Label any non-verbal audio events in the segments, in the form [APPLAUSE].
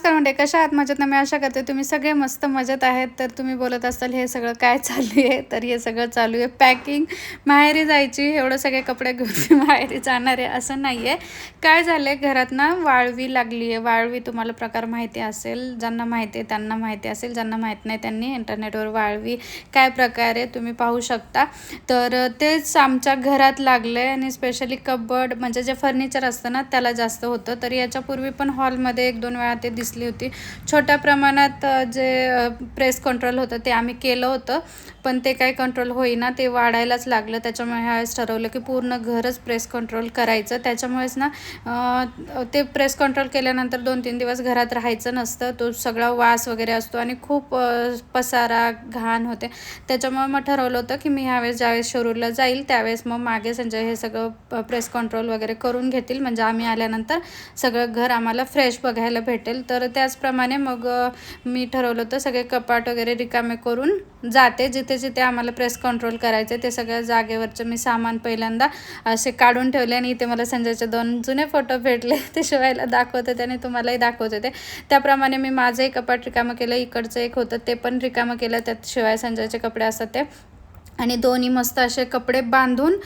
नमस्कार म्हणजे कशा आहात? मजेत ना? मी आशा करते तुम्ही सगळे मस्त मजेत आहेत. तर तुम्ही बोलत असाल हे सगळं काय चालू आहे? तर हे सगळं चालू आहे. पॅकिंग माहेरी जायची. एवढं सगळे कपडे घेऊन मी माहेरी जाणार आहे असं नाही आहे काय झालं आहे घरात ना वाळवी लागली आहे. वाळवी तुम्हाला प्रकार माहिती असेल. ज्यांना माहिती आहे त्यांना माहिती असेल. ज्यांना माहीत नाही त्यांनी इंटरनेटवर वाळवी काय प्रकार आहे तुम्ही पाहू शकता. तर तेच आमच्या घरात लागलं आहे आणि स्पेशली कबड म्हणजे जे फर्निचर असतं ना त्याला जास्त होतं. तर याच्यापूर्वी पण हॉलमध्ये एक दोन वेळा ते दिसली होती. छोट्या प्रमाणात जे प्रेस कंट्रोल होतं ते आम्ही केलं होतं. पण ते काही कंट्रोल होईना ते वाढायलाच लागलं. त्याच्यामुळे ह्यावेळेस ठरवलं की पूर्ण घरच प्रेस कंट्रोल करायचं. त्याच्यामुळेच ना ते प्रेस कंट्रोल केल्यानंतर दोन तीन दिवस घरात राहायचं नसतं. तो सगळा वास वगैरे असतो आणि खूप पसारा घाण होते. त्याच्यामुळे मग ठरवलं होतं की मी ह्यावेळेस ज्यावेळेस शिरूरला जाईल त्यावेळेस मग मागे संजय हे सगळं प्रेस कंट्रोल वगैरे करून घेतील. म्हणजे आम्ही आल्यानंतर सगळं घर आम्हाला फ्रेश बघायला भेटेल. तर तर त्याचप्रमाणे मग मी ठरवलं होतं सगळे कपाट वगैरे रिकामे करून जाते. जिथे जिथे आम्हाला प्रेस कंट्रोल करायचे ते सगळ्या जागेवरचं मी सामान पहिल्यांदा असे काढून ठेवले आणि इथे मला संजयचे दोन जुने फोटो भेटले. ते शिवायला दाखवत होते आणि तुम्हालाही दाखवत होते त्याप्रमाणे मी माझंही कपाट रिकामं केलं. इकडचं एक होतं ते पण रिकामं केलं. त्यात शिवाय संजयचे कपडे असतात ते. आणि दोन्ही मस्त असे कपडे बांधून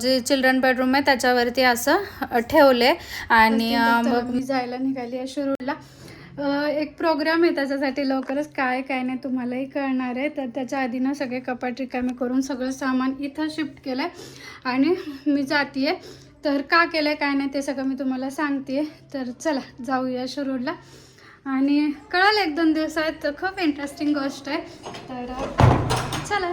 जे चिल्ड्रन बेडरूम आहे त्याच्यावरती असं ठेवले. आणि मग मी जायला निघाली आहे शिरूरला एक प्रोग्राम आहे त्याच्यासाठी लवकरच काय काय नाही तुम्हालाही कळणार आहे. तर त्याच्या आधी ना सगळे कपाट रिकामे करून सगळं सामान इथं शिफ्ट केलं आहे आणि मी जाते तर का केलं आहे काय नाही ते सगळं मी तुम्हाला सांगते तर चला जाऊया शिरूरला आणि कळालं एक दोन दिवसात खूप इंटरेस्टिंग गोष्ट आहे. तर चला.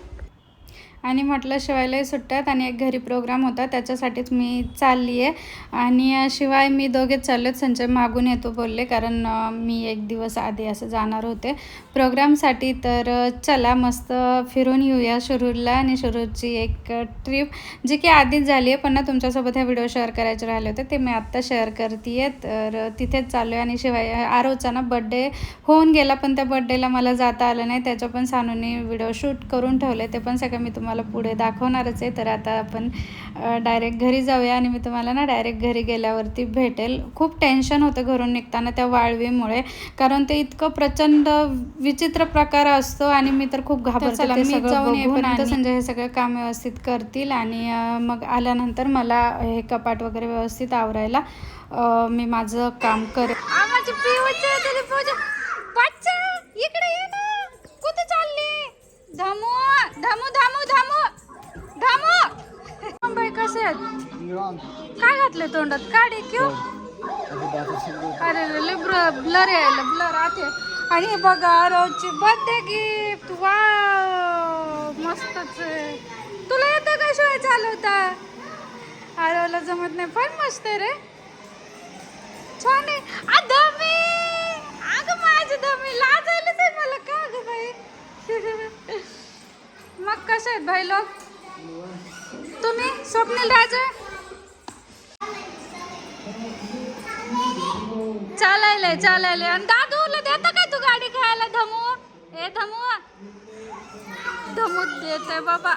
आणि म्हटलं शिवायलाही सुट्ट्यात आणि एक घरी प्रोग्राम होता त्याच्यासाठीच मी चालली आहे आणि शिवाय मी दोघेच चाललेत संजय मागून येतो बोलले कारण मी एक दिवस आधी असं जाणार होते. प्रोग्रामसाठी तर चला मस्त फिरून येऊया शिरूरला. आणि शिरूरची एक ट्रिप जी की आधीच झाली आहे पण ना तुमच्यासोबत हे व्हिडिओ शेअर करायचे राहिले होते ते मी आत्ता शेअर करते आहे तर तिथेच चाललो आहे आणि शिवाय आरोचा ना बड्डे होऊन गेला पण त्या बड्डेला मला जाता आलं नाही. त्याच्या पण सानूने व्हिडिओ शूट करून ठेवले ते पण सगळं मी तुम्हाला पुढे दाखवणारच आहे. तर आता आपण डायरेक्ट घरी जाऊया आणि मी तुम्हाला ना डायरेक्ट घरी गेल्यावरती भेटेल. खूप टेन्शन होतं घरून निघताना त्या वाळवीमुळे. कारण ते इतकं प्रचंड विचित्र प्रकार असतो आणि मी तर खूप घाबरते. ते सगळं जाऊन येईपर्यंत संजय हे सगळं काम व्यवस्थित करतील आणि मग आल्यानंतर मला हे कपाट वगैरे व्यवस्थित आवरायला मी माझं काम करेन. बच्चा इकडे धमू धामू धामू धामू धमू. मुंबई कसे आहेत? काय घातले तोंडात? काढे क्यू? अरे रे ब्लर यायला ब्लर आते. आणि हे बघा रोजची बर्थडे गिफ्ट वा मस्तच तुला येतं का शिवाय चालवता? आरवला जमत नाही. पण मस्त रे. छान आहे. आ दमी अगं माझी दमी लाजायलाच आहे मला. का ग बाई? मग कसे आहेत भाई लोक? तुम्ही स्वप्नील राजा? चालायला चालायला. आणि दादूला देता काय तू गाडी खेळायला धमू ए धमू धमू देत बाबा.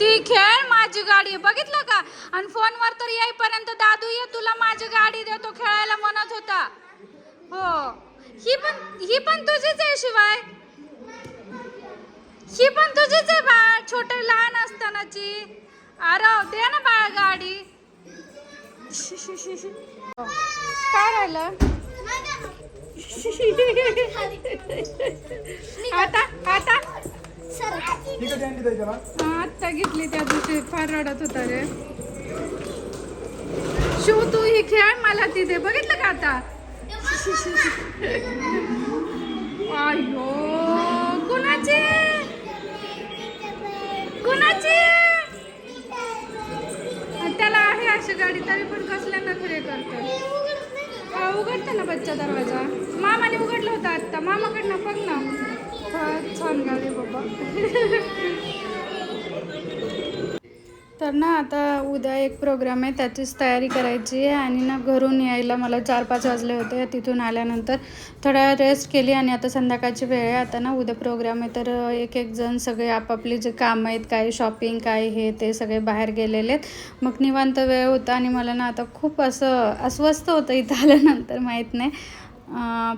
ती खेळ माझी गाडी बघितलं का? आणि फोनवर तर येईपर्यंत दादू ये तुला माझी गाडी देतो खेळायला म्हणत होता. हो. ही पण ही पण तुझीच आहे शिवाय. ही पण तुझीच आहे बाळ छोटे लहान असतानाची. अरे दे ना बाळ गाडी. काय राहिलं? आता आता? आत्ता घेतली त्या दिवशी फार रडत होता रे. शिव तू ही खेळ मला तिथे बघितलं का आता? अयो कुणाची? कुणाची? आणि त्याला आहे अशी गाडी तरी पण कसल्या नखरे करतो. उघडतं ना बच्चा दरवाजा. मामाने उघडलं होतं आत्ता. मामाकडनं बघ ना. छान गाडी बाबा. [LAUGHS] तर ना आता उद्या एक प्रोग्राम आहे त्याचीच तयारी करायची आहे आणि ना घरून यायला मला चार पाच वाजले होते तिथून आल्यानंतर थोडा रेस्ट केली आणि आता संध्याकाळची वेळ आहे. आता ना उद्या प्रोग्राम आहे तर एक एक जण सगळे आपापले जे कामं आहेत काय शॉपिंग काय हे ते सगळे बाहेर गेलेले आहेत. मग निवांत वेळ होता आणि मला ना आता खूप असं अस्वस्थ होतं इथं आल्यानंतर माहीत नाही.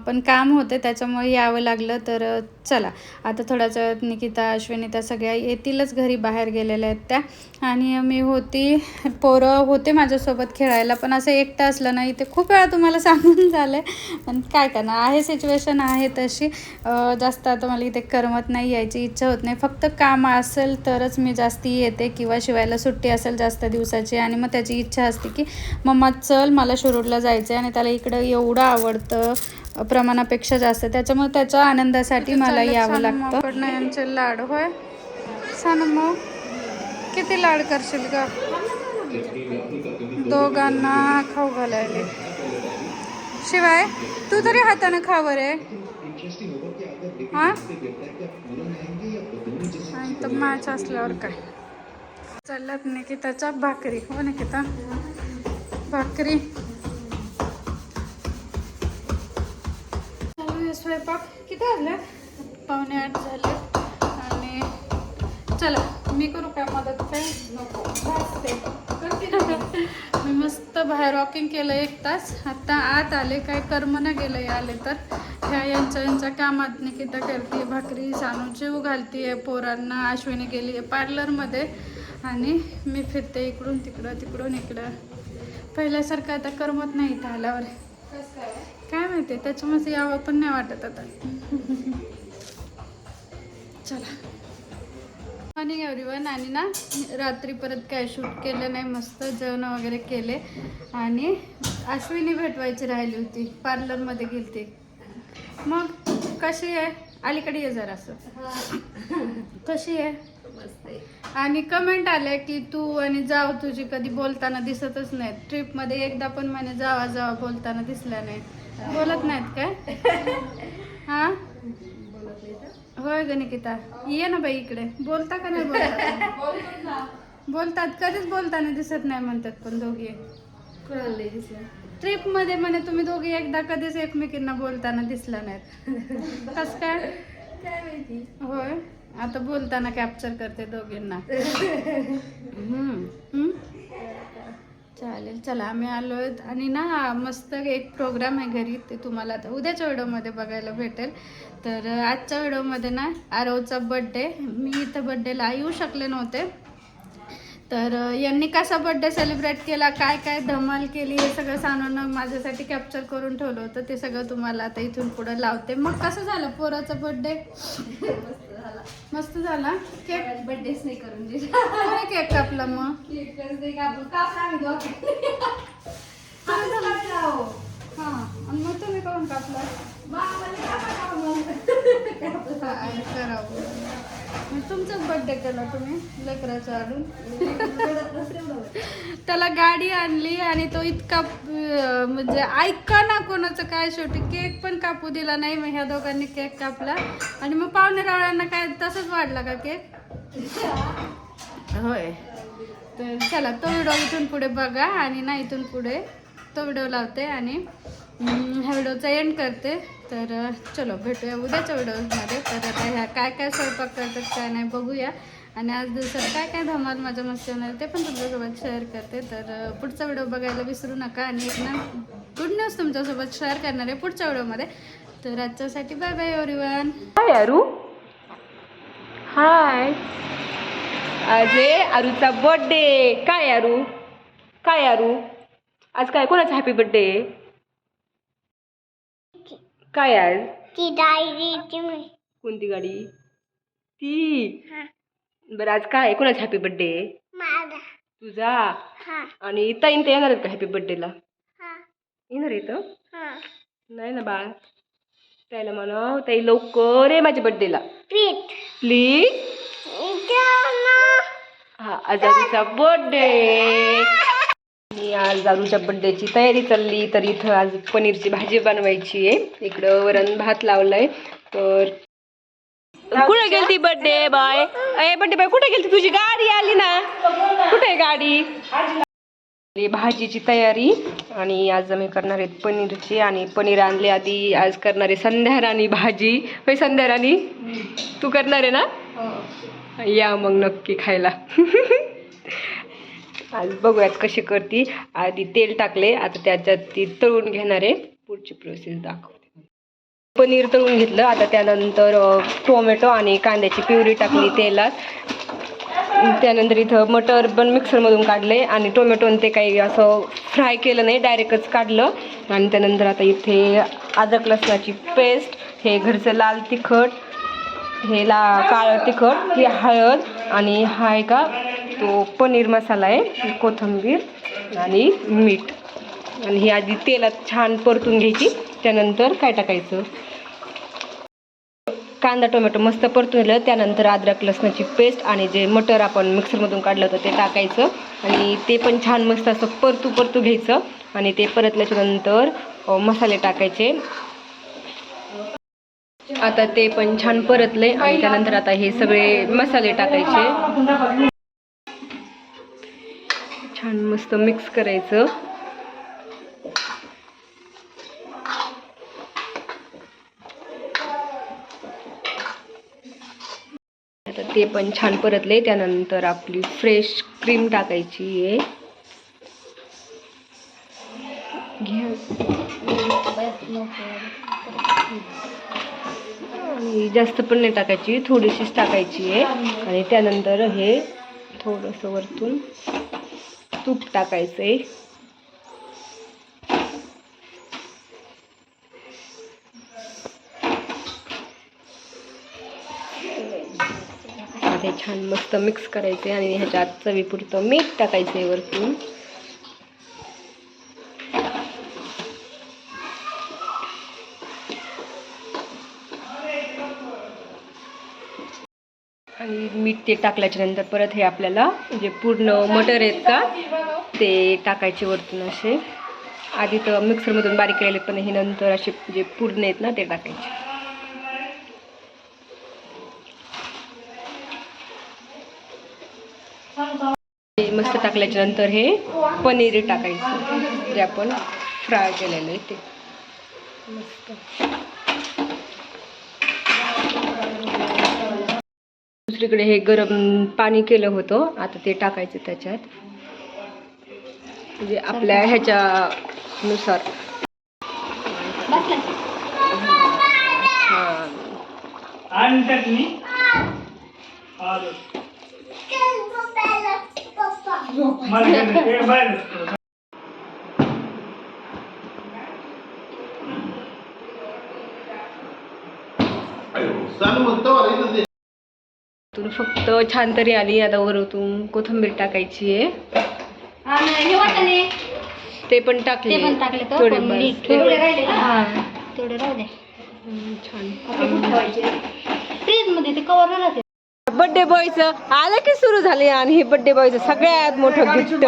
पण काम होते त्याच्यामुळे यावं लागलं तर चला. आता थोड्याच वेळात निकिता अश्विनी त्या सगळ्या येतीलच घरी बाहेर गेलेल्या आहेत त्या. आणि मी होती पोरं होते माझ्यासोबत खेळायला पण असं एकटं असलं नाही. ते खूप वेळा तुम्हाला [LAUGHS] सांगून झालं आहे पण काय करणार? आहे सिच्युएशन आहे तशी. जास्त आता मला इथे करमत नाही यायची इच्छा होत नाही. फक्त काम असेल तरच मी जास्ती येते किंवा शिवायला सुट्टी असेल जास्त दिवसाची. आणि मग त्याची इच्छा असते की मम्मा चल मला शुरूडला जायचं आहे आणि त्याला इकडं एवढं आवडतं. प्रमाणापेक्षा जास्त. त्याच्यामुळे त्याच्या आनंदासाठी मला यावं लागतं. यांचे लाड होय? मग. किती लाड करशील का दोघांना खाऊ घालायले. शिवाय तू तरी हाताने खावर आहे हा? तर मॅच असल्यावर काय? चालल्यात निकिताच्या भाकरी. हो निकिता. भाकरी चालू आहे स्वयंपाक किती झाला? पावणे आठ झाले. आणि चला मी करू काय मदत काय? नको. [LAUGHS] मी. मस्त बाहेर वॉकिंग केलं एक तास. आता आत आले काय कर्म ना गेलं आले तर. ह्या यांच्या यांच्या कामात निकिता करते भाकरी सानू जीव घालते पोरांना. अश्विनी गेली आहे पार्लरमध्ये आणि मी फिरते इकडून तिकडं तिकडून इकडं. पहिल्यासारखं आता करमत नाही इथं आल्यावर. होते माहिती त्याच्यामुळे यावं पण नाही वाटत आता. चला. मॉर्निंग एव्हरीवन आणि ना रात्री परत काय शूट केलं नाही मस्त जेवण वगैरे केले. आणि अश्विनी भेटवायची राहिली होती पार्लरमध्ये गेलते. मग कशी आहे? अलीकडे ये जरा असं. कशी आहे? आणि कमेंट आल्या की तू आणि जाव तुझी कधी बोलताना दिसतच नाही ट्रिपमध्ये एकदा पण म्हणे जावा जावा बोलताना दिसला नाही बोलत नाहीत काय? हा? होय ग निकिता. ये ना बाई इकडे. बोलता का नाही बोलतात बोलतात. कधीच बोलताना दिसत नाही म्हणतात पण दोघी. ट्रिपमध्ये म्हणे तुम्ही दोघी एकदा कधीच एकमेकींना बोलताना दिसला नाहीत. कस काय? होय. आता बोलताना कॅप्चर करते दोघींना. [LAUGHS] हम्म. चालेल चला आम्ही आलो आणि ना मस्त एक प्रोग्राम आहे घरी ते तुम्हाला आता उद्याच्या व्हिडिओमध्ये बघायला भेटेल. तर आजच्या व्हिडिओमध्ये ना आरवचा बड्डे मी इथं बड्डेला येऊ शकले नव्हते. तर यांनी कसा बड्डे सेलिब्रेट केला काय काय धमाल केली हे सगळं सांगून माझ्यासाठी कॅप्चर करून ठेवलं होतं. ते सगळं तुम्हाला आता इथून पुढं लावते. मग कसं झालं पोराचा बड्डे मस्त झाला. केक? बर्थडेच नाही करून दिला. केक कापला मग? हा. आणि मग तुम्ही कोण कापला? करावं. तुमचाच बड्डे केला तुम्ही लेकराचा आणून [LAUGHS] त्याला गाडी आणली आणि तो इतका अं, म्हणजे ऐका ना कोणाचं काय शेवटी. केक पण कापू दिला नाही मग ह्या दोघांनी केक कापला. आणि मग पाहुणे रावळ्यांना काय तसंच वाढला का केक? [LAUGHS] होय. तर चला तो व्हिडिओ इथून पुढे बघा आणि ना इथून पुढे. तो व्हिडिओ लावते आणि ह्या व्हिडिओचा एंड करते. तर चलो भेटूया उद्याच्या व्हिडिओमध्ये. तर आता ह्या काय काय स्वयंपाक करतात काय नाही बघूया. आणि आज दिवसात काय काय धमाल माझ्या मस्ती होणार ते पण तुमच्यासोबत शेअर करते. तर पुढचा व्हिडिओ बघायला विसरू नका आणि एक ना गुड न्यूज तुमच्यासोबत शेअर करणार आहे पुढच्या व्हिडिओमध्ये. तर आजच्यासाठी bye bye everyone hi Aru hi आज आहे अरूचा बर्थडे काय अरू काय अरू आज काय कोणाचा हॅपी बर्थडे काय आज? ती डायरी मी. कोणती गाडी? ती. हा. बरं आज काय कोणाचा हॅपी बर्थडे माझा. तुझा? हा. आणि ताईन ते येणार आहेत का हॅपी बर्थडेला हा. येणार हं? हा. नाही ना बाळा. त्याला म्हणा ताई लवकर आहे माझ्या बर्थडेला पीठ प्लीज. हा आज आरूचा बर्थडे आणि आज दारूच्या बर्थडेची तयारी चालली. तर इथं आज पनीरची भाजी बनवायची आहे. इकडं वरण भात लावलाय. तर कुठे गेलती बर्थडे बाय? अय बर्थडे बाय कुठे गेलती? तुझी गाडी आली ना. कुठे आहे गाडी? भाजीची तयारी. आणि आज आम्ही करणार आहेत पनीरची. आणि पनीर आणले आधी आज करणार आहे संध्याराणी भाजी. होय संध्याराणी तू करणार आहे ना? या मग नक्की खायला. [LAUGHS] आज बघूयात कशी करती. आधी तेल टाकले आता त्याच्यात ती तळून घेणार आहे. पुढची प्रोसेस दाखवते. पनीर तळून घेतलं आता त्यानंतर टोमॅटो आणि कांद्याची प्युरी टाकली तेलात. त्यानंतर इथं मटर पण मिक्सरमधून काढले आणि टोमॅटो ते काही असं फ्राय केलं नाही डायरेक्टच काढलं. आणि त्यानंतर आता इथे अद्रक लसणाची पेस्ट हे घरचं लाल तिखट हे ला काळं तिखट ही हळद आणि हा आहे का तो पनीर मसाला आहे कोथिंबीर आणि मीठ. आणि ही आधी तेलात छान परतून घ्यायची त्यानंतर काय टाकायचं? कांदा टोमॅटो मस्त परतून दिलं त्यानंतर अद्रक लसणाची पेस्ट आणि जे मटर आपण मिक्सरमधून काढलं होतं ते टाकायचं. आणि ते पण छान मस्त असं परतू परतू घ्यायचं. आणि ते परतल्याच्या नंतर मसाले टाकायचे. आता ते पण छान परतले आणि त्यानंतर आता हे सगळे मसाले टाकायचे. छान मस्त मिक्स करायचं. आता ते पण छान परतले त्यानंतर आपली फ्रेश क्रीम टाकायची आहे. घ्या. आणि जास्त पण नाही टाकायची थोडीशीच टाकायची आहे. आणि त्यानंतर हे थोडंसं वरतून तूप टाकायचं आहे छान मस्त मिक्स करायचे आणि ह्याच्यात चवीपुरतं मीठ टाकायचं आहे वरतून. ते टाकल्याच्यानंतर परत हे आपल्याला जे पूर्ण मटर आहेत का ते टाकायचे वरतून असे. आधी तर मिक्सरमधून बारीक केलेले पण हे नंतर असे जे पूर्ण आहेत ना ते टाकायचे. मस्त टाकल्याच्या नंतर हे पनीर टाकायचं जे आपण फ्राय केलेलं आहे ते. मस्त. दुसरीकडे हे गरम पाणी केलं होतं. आता ते टाकायचं त्याच्यात. म्हणजे आपल्या ह्याच्यानुसार. छान [LAUGHS] आणि चटणी मला ते बाहेर तून फक्त छान तरी आली आता वरतून कोथिंबीर टाकायची आहे. हे ते पण टाकले. ते पण टाकले तर थोडे थोडे? हा. राहू दे. छान. ते कवर राहते बर्थडे बॉयचं आलं की सुरू झाले आणि हे बर्थडे बॉयचं सगळ्यात मोठं गिफ्ट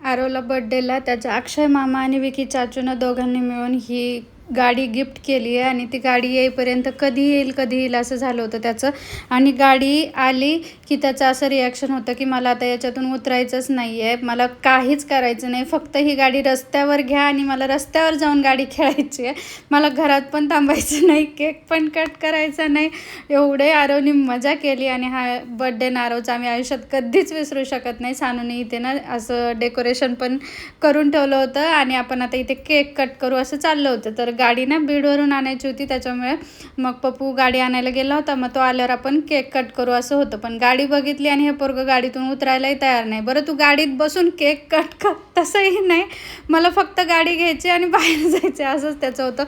आरोला बर्थडेला त्याच्या अक्षय मामा आणि विकी चाचूनं दोघांनी मिळून ही गाडी गिफ्ट केली आहे आणि ती गाडी येईपर्यंत कधी येईल कधी येईल असं झालं होतं त्याचं. आणि गाडी आली की त्याचं असं रिॲक्शन होतं की मला आता याच्यातून उतरायचंच नाही आहे मला काहीच करायचं नाही. फक्त ही गाडी रस्त्यावर घ्या आणि मला रस्त्यावर जाऊन गाडी खेळायची आहे. मला घरात पण थांबायचं नाही केक पण कट करायचा नाही. एवढे आरवनी मजा केली आणि हा बड्डे नारवचा आम्ही आयुष्यात कधीच विसरू शकत नाही. सानूने इथे ना असं डेकोरेशन पण करून ठेवलं होतं आणि आपण आता इथे केक कट करू असं चाललं होतं. तर गाडी ना बीडवरून आणायची होती त्याच्यामुळे मग पप्पू गाडी आणायला गेला होता. मग तो आल्यावर आपण केक कट करू असं होतं. पण गाडी बघितली आणि हे पोरगं गाडीतून उतरायलाही तयार नाही. बरं तू गाडीत बसून केक कट कर. तसंही नाही. मला फक्त गाडी घ्यायची आणि बाहेर [LAUGHS] जायचे असंच त्याचं होतं.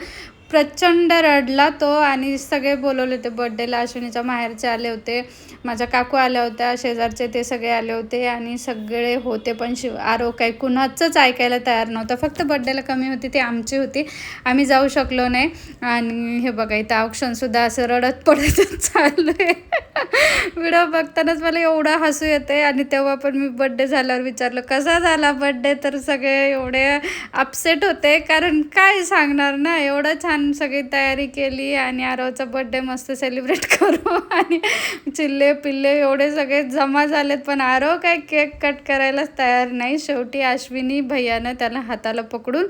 प्रचंड रडला तो आणि सगळे बोलवले होते. बड्डेला अश्विनीच्या माहेरचे आले होते. माझ्या काकू आल्या होत्या शेजारचे ते सगळे आले होते आणि सगळे होते पण शिव आरो काही कुणाचंच ऐकायला तयार नव्हतं. फक्त बड्डेला कमी होती ती आमची होती. आम्ही जाऊ शकलो नाही. आणि हे बघा इथं औक्षणसुद्धा असं रडत पडतच चालू आहे व्हिडिओ बघतानाच मला एवढं हसू येते आणि तेव्हा पण मी बड्डे झाल्यावर विचारलं कसा झाला बड्डे तर सगळे एवढे अपसेट होते. कारण काय सांगणार ना? एवढं छान सगळी तयारी केली आणि आरवचा बड्डे मस्त सेलिब्रेट [LAUGHS] करू आणि चिल्ले पिल्ले एवढे सगळे जमा झालेत. पण आरव काय केक कट करायलाच तयार नाही. शेवटी अश्विनी भैयानं त्याला हाताला पकडून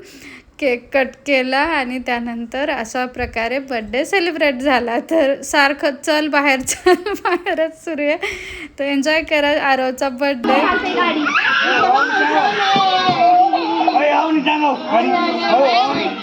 केक कट केला आणि त्यानंतर अशा प्रकारे बड्डे सेलिब्रेट झाला. तर सारखं चल बाहेर चल बाहेरच सुरू आहे. तर एन्जॉय करा आरवचा बड्डे अय,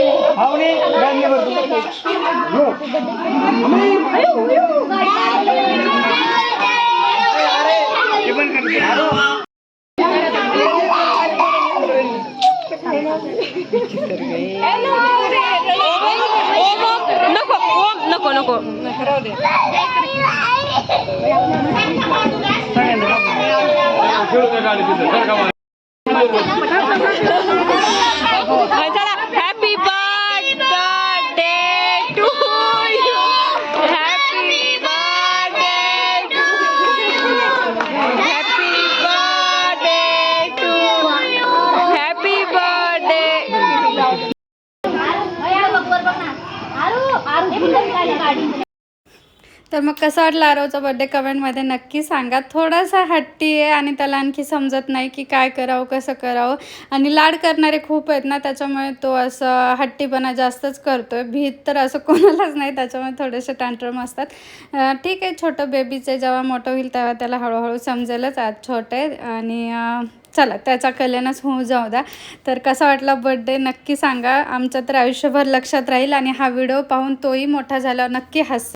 ते पण कर. नको ओम नको नको चला तर मग कसं वाटलं आरवचा बड्डे कमेंटमध्ये नक्की सांगा. थोडासा हट्टी आहे आणि त्याला आणखी समजत नाही की काय करावं कसं करावं. आणि लाड करणारे खूप आहेत ना त्याच्यामुळे तो असं हट्टीपणा जास्तच करतो आहे भीत तर असं कोणालाच नाही त्याच्यामुळे थोडेसे टँट्रम असतात. ठीक आहे छोटं बेबीचे जेव्हा मोठं होईल तेव्हा त्याला हळूहळू समजेलच. आज छोटे आणि चला त्याचा कल्याणच होऊ जाऊ द्या. तर कसा वाटला बड्डे नक्की सांगा. आमचं तर आयुष्यभर लक्षात राहील आणि हा व्हिडिओ पाहून तोही मोठा झाल्यावर नक्की हस